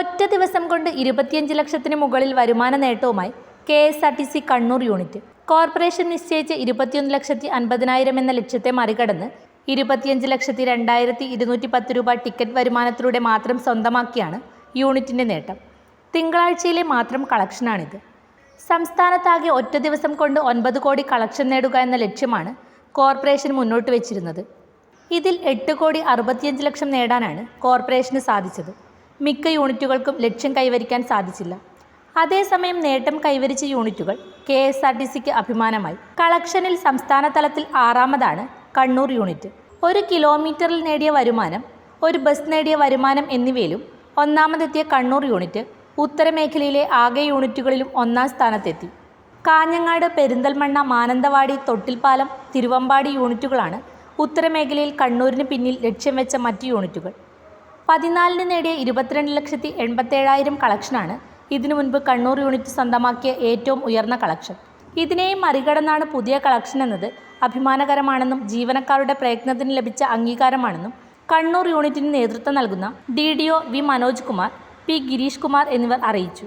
ഒറ്റ ദിവസം കൊണ്ട് ഇരുപത്തിയഞ്ച് ലക്ഷത്തിന് മുകളിൽ വരുമാന നേട്ടവുമായി K S R T C Kannur unit. Corporation നിശ്ചയിച്ച ഇരുപത്തിയൊന്ന് ലക്ഷത്തി അൻപതിനായിരം എന്ന ലക്ഷ്യത്തെ മറികടന്ന് ഇരുപത്തിയഞ്ച് ലക്ഷത്തി രണ്ടായിരത്തി ഇരുന്നൂറ്റി പത്ത് രൂപ ടിക്കറ്റ് വരുമാനത്തിലൂടെ മാത്രം സ്വന്തമാക്കിയാണ് യൂണിറ്റിന്റെ നേട്ടം. തിങ്കളാഴ്ചയിലെ മാത്രം കളക്ഷനാണിത്. സംസ്ഥാനത്താകെ ഒറ്റ ദിവസം കൊണ്ട് ഒൻപത് കോടി കളക്ഷൻ നേടുക എന്ന ലക്ഷ്യമാണ് കോർപ്പറേഷൻ മുന്നോട്ട് വെച്ചിരുന്നത്. ഇതിൽ എട്ട് കോടി അറുപത്തിയഞ്ച് ലക്ഷം നേടാനാണ് കോർപ്പറേഷന് സാധിച്ചത്. മിക്ക യൂണിറ്റുകൾക്കും ലക്ഷ്യം കൈവരിക്കാൻ സാധിച്ചില്ല. അതേസമയം നേട്ടം കൈവരിച്ച യൂണിറ്റുകൾ കെ എസ് ആർ ടി സിക്ക് അഭിമാനമായി. കളക്ഷനിൽ സംസ്ഥാന തലത്തിൽ ആറാമതാണ് കണ്ണൂർ യൂണിറ്റ്. ഒരു കിലോമീറ്ററിൽ നേടിയ വരുമാനം ഒരു ബസ് നേടിയ വരുമാനം എന്നിവയിലും ഒന്നാമതെത്തിയ കണ്ണൂർ യൂണിറ്റ് ഉത്തരമേഖലയിലെ ആകെ യൂണിറ്റുകളിലും ഒന്നാം സ്ഥാനത്തെത്തി. കാഞ്ഞങ്ങാട് പെരിന്തൽമണ്ണ മാനന്തവാടി തൊട്ടിൽപ്പാലം തിരുവമ്പാടി യൂണിറ്റുകളാണ് ഉത്തരമേഖലയിൽ കണ്ണൂരിന് പിന്നിൽ ലക്ഷ്യം വെച്ച മറ്റ് യൂണിറ്റുകൾ. പതിനാലിന് നേടിയ ഇരുപത്തിരണ്ട് ലക്ഷത്തി എൺപത്തേഴായിരം കളക്ഷനാണ് ഇതിനു മുൻപ് കണ്ണൂർ യൂണിറ്റ് സ്വന്തമാക്കിയ ഏറ്റവും ഉയർന്ന കളക്ഷൻ. ഇതിനെയും മറികടന്നാണ് പുതിയ കളക്ഷൻ എന്നത് അഭിമാനകരമാണെന്നും ജീവനക്കാരുടെ പ്രയത്നത്തിന് ലഭിച്ച അംഗീകാരമാണെന്നും കണ്ണൂർ യൂണിറ്റിന് നേതൃത്വം നൽകുന്ന D D O V Manoj Kumar P Girish Kumar എന്നിവർ അറിയിച്ചു.